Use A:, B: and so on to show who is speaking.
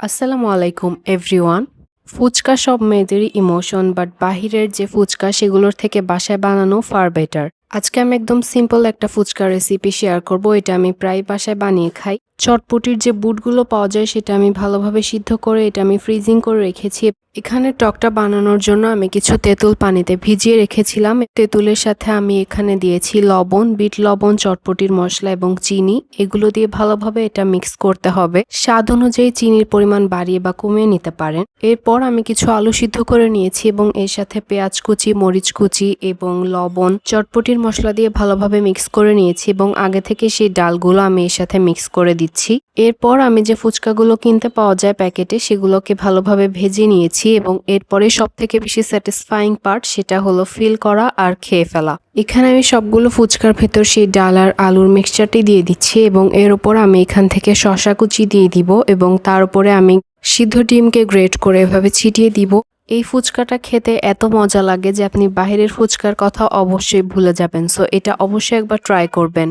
A: আসসালামু আলাইকুম এভরিওয়ান ফুচকা সব মেয়েদেরই ইমোশন বাট বাহিরের যে ফুচকা, সেগুলোর থেকে বাসায় বানানো ফার বেটার আজকে আমি একদম সিম্পল একটা ফুচকা রেসিপি শেয়ার করব। এটা আমি প্রায় বাসায় বানিয়ে খাই। চটপটির যে বুটগুলো পাওয়া যায়, সেটা আমি ভালোভাবে সিদ্ধ করে, এটা আমি ফ্রিজিং করে রেখেছি। এখানে টকটা বানানোর জন্য আমি কিছু তেঁতুল পানিতে ভিজিয়ে রেখেছিলাম। তেঁতুলের সাথে আমি এখানে দিয়েছি লবণ, বিট লবণ, চটপটির মশলা এবং চিনি। এগুলো দিয়ে ভালোভাবে এটা মিক্স করতে হবে। স্বাদ অনুযায়ী চিনির পরিমাণ বাড়িয়ে বা কমিয়ে নিতে পারেন। এরপর আমি কিছু আলু সিদ্ধ করে নিয়েছি এবং এর সাথে পেঁয়াজ কুচি, মরিচ কুচি এবং লবণ, চটপটির মশলা দিয়ে ভালোভাবে মিক্স করে নিয়েছি এবং আগে থেকে সেই ডালগুলো আমি এর সাথে মিক্স করে দিচ্ছি। এরপর আমি যে ফুচকাগুলো কিনতে পাওয়া যায় প্যাকেটে সেগুলোকে ভালোভাবে ভেজে নিয়েছি। এবং এরপরে সব থেকে বেশি স্যাটিসফাইং পার্ট সেটা হলো ফিল করা আর খেয়ে ফেলা। এখানে আমি সবগুলো ফুচকার ভেতর সেই ডাল আর আলুর মিক্সচারটি দিয়ে দিচ্ছি এবং এর উপর আমি এখান থেকে শশা কুচি দিয়ে দিব এবং তার উপরে আমি সিদ্ধ ডিমকে গ্রেট করে এভাবে ছিটিয়ে দিব। এই ফুচকাটা খেতে এত মজা লাগে যে আপনি বাইরের ফুচকার কথা অবশ্যই ভুলে যাবেন। সো এটা অবশ্যই একবার ট্রাই করবেন।